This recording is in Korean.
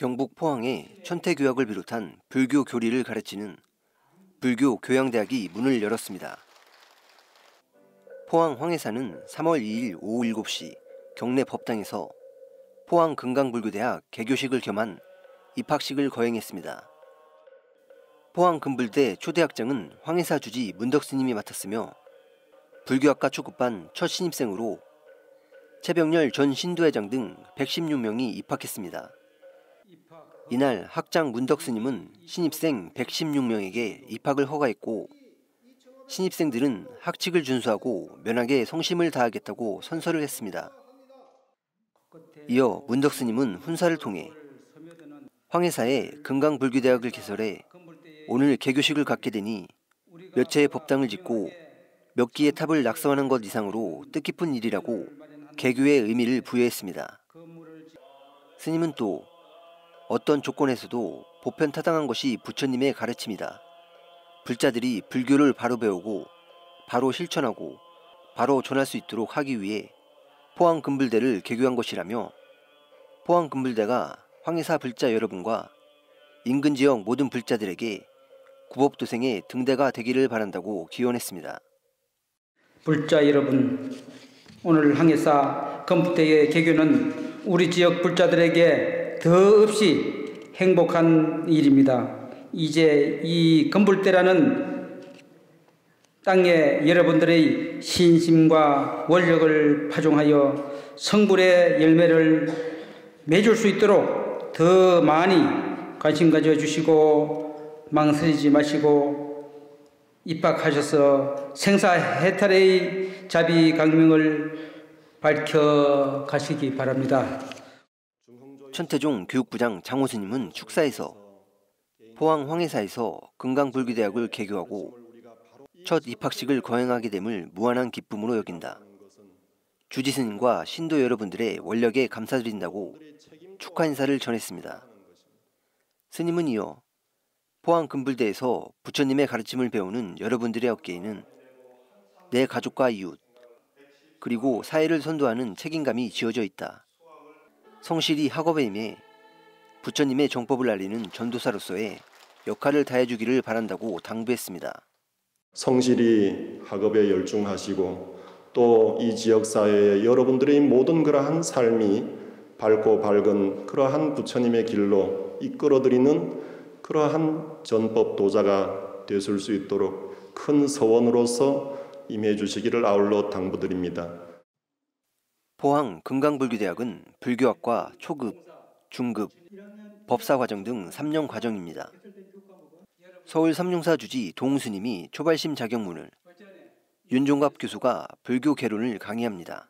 경북 포항에 천태교학을 비롯한 불교 교리를 가르치는 불교 교양대학이 문을 열었습니다. 포항 황해사는 3월 2일 오후 7시 경내 법당에서 포항 금강불교대학 개교식을 겸한 입학식을 거행했습니다. 포항 금불대 초대학장은 황해사 주지 문덕 스님이 맡았으며 불교학과 초급반 첫 신입생으로 최병렬 전 신도회장 등 116명이 입학했습니다. 이날 학장 문덕 스님은 신입생 116명에게 입학을 허가했고 신입생들은 학칙을 준수하고 면학에 성심을 다하겠다고 선서를 했습니다. 이어 문덕 스님은 훈사를 통해 황해사에 금강불교대학을 개설해 오늘 개교식을 갖게 되니 몇 채의 법당을 짓고 몇 기의 탑을 낙성하는 것 이상으로 뜻깊은 일이라고 개교의 의미를 부여했습니다. 스님은 또 어떤 조건에서도 보편타당한 것이 부처님의 가르침이다. 불자들이 불교를 바로 배우고 바로 실천하고 바로 전할 수 있도록 하기 위해 포항금불대를 개교한 것이라며 포항금불대가 황해사 불자 여러분과 인근 지역 모든 불자들에게 구법도생의 등대가 되기를 바란다고 기원했습니다. 불자 여러분, 오늘 항해사 금불대의 개교는 우리 지역 불자들에게 더없이 행복한 일입니다. 이제 이 금불대라는 땅에 여러분들의 신심과 원력을 파종하여 성불의 열매를 맺을 수 있도록 더 많이 관심 가져주시고 망설이지 마시고 입학하셔서 생사 해탈의 자비 강명을 밝혀 가시기 바랍니다. 천태종 교육부장 장호스님은 축사에서 포항 황해사에서 금강불교대학을 개교하고 첫 입학식을 거행하게 됨을 무한한 기쁨으로 여긴다. 주지스님과 신도 여러분들의 원력에 감사드린다고 축하 인사를 전했습니다. 스님은 이어 포항 금불대에서 부처님의 가르침을 배우는 여러분들의 어깨에는 내 가족과 이웃 그리고 사회를 선도하는 책임감이 지어져 있다. 성실히 학업에 임해 부처님의 정법을 알리는 전도사로서의 역할을 다해주기를 바란다고 당부했습니다. 성실히 학업에 열중하시고 또 이 지역 사회의 여러분들의 모든 그러한 삶이 밝고 밝은 그러한 부처님의 길로 이끌어드리는 그러한 전법 도자가 되실 수 있도록 큰 서원으로서 임해 주시기를 아울러 당부드립니다. 포항 금강불교대학은 불교학과 초급, 중급, 법사과정 등 3년 과정입니다. 서울 삼룡사 주지 동스님이 초발심 자격문을 윤종갑 교수가 불교 개론을 강의합니다.